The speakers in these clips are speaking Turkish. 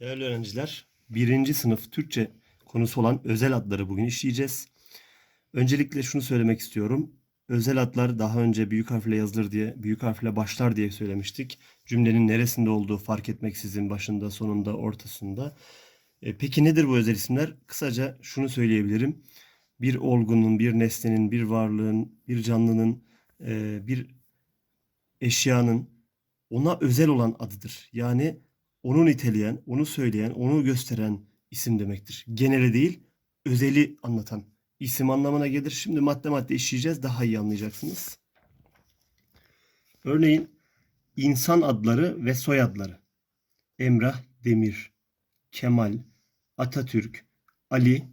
Değerli öğrenciler, birinci sınıf Türkçe konusu olan özel adları bugün işleyeceğiz. Öncelikle şunu söylemek istiyorum. Özel adlar daha önce büyük harfle yazılır diye, büyük harfle başlar diye söylemiştik. Cümlenin neresinde olduğu fark etmeksizin başında, sonunda, ortasında. E, peki nedir bu özel isimler? Kısaca şunu söyleyebilirim. Bir olgunun, bir nesnenin, bir varlığın, bir canlının, e, bir eşyanın ona özel olan adıdır. Yani onu niteleyen, onu söyleyen, onu gösteren isim demektir. Geneli değil, özeli anlatan isim anlamına gelir. Şimdi madde madde işleyeceğiz, daha iyi anlayacaksınız. Örneğin insan adları ve soyadları. Emrah Demir, Kemal, Atatürk, Ali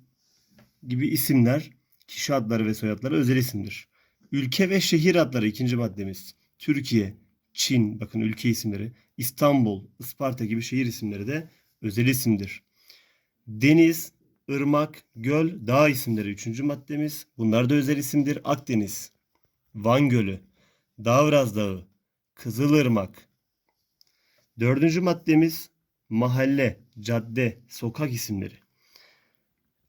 gibi isimler kişi adları ve soyadları özel isimdir. Ülke ve şehir adları ikinci maddemiz. Türkiye, Çin, bakın ülke isimleri, İstanbul, Isparta gibi şehir isimleri de özel isimdir. Deniz, ırmak, göl, dağ isimleri üçüncü maddemiz. Bunlar da özel isimdir. Akdeniz, Van Gölü, Davraz Dağı, Kızılırmak. Dördüncü maddemiz mahalle, cadde, sokak isimleri.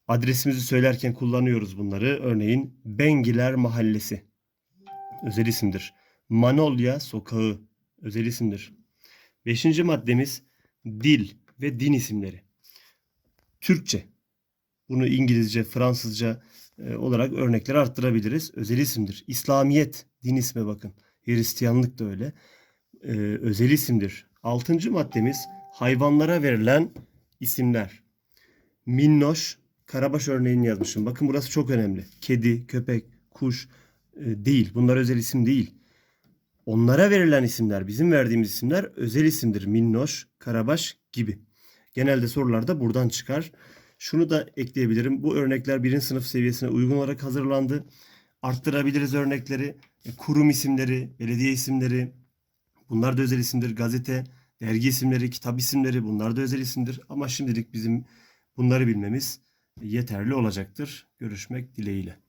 Adresimizi söylerken kullanıyoruz bunları. Örneğin Bengiler Mahallesi özel isimdir. Manolya Sokağı özel isimdir. Beşinci maddemiz dil ve din isimleri. Türkçe. Bunu İngilizce, Fransızca e, olarak örnekler arttırabiliriz. Özel isimdir. İslamiyet din ismi bakın. Hristiyanlık da öyle. E, özel isimdir. Altıncı maddemiz hayvanlara verilen isimler. Minnoş, Karabaş örneğini yazmışım. Bakın burası çok önemli. Kedi, köpek, kuş e, değil. Bunlar özel isim değil. Onlara verilen isimler, bizim verdiğimiz isimler özel isimdir. Minnoş, Karabaş gibi. Genelde sorularda buradan çıkar. Şunu da ekleyebilirim. Bu örnekler birinci sınıf seviyesine uygun olarak hazırlandı. Arttırabiliriz örnekleri. E, Kurum isimleri, belediye isimleri. Bunlar da özel isimdir. Gazete, dergi isimleri, kitap isimleri bunlar da özel isimdir. Ama şimdilik bizim bunları bilmemiz yeterli olacaktır. Görüşmek dileğiyle.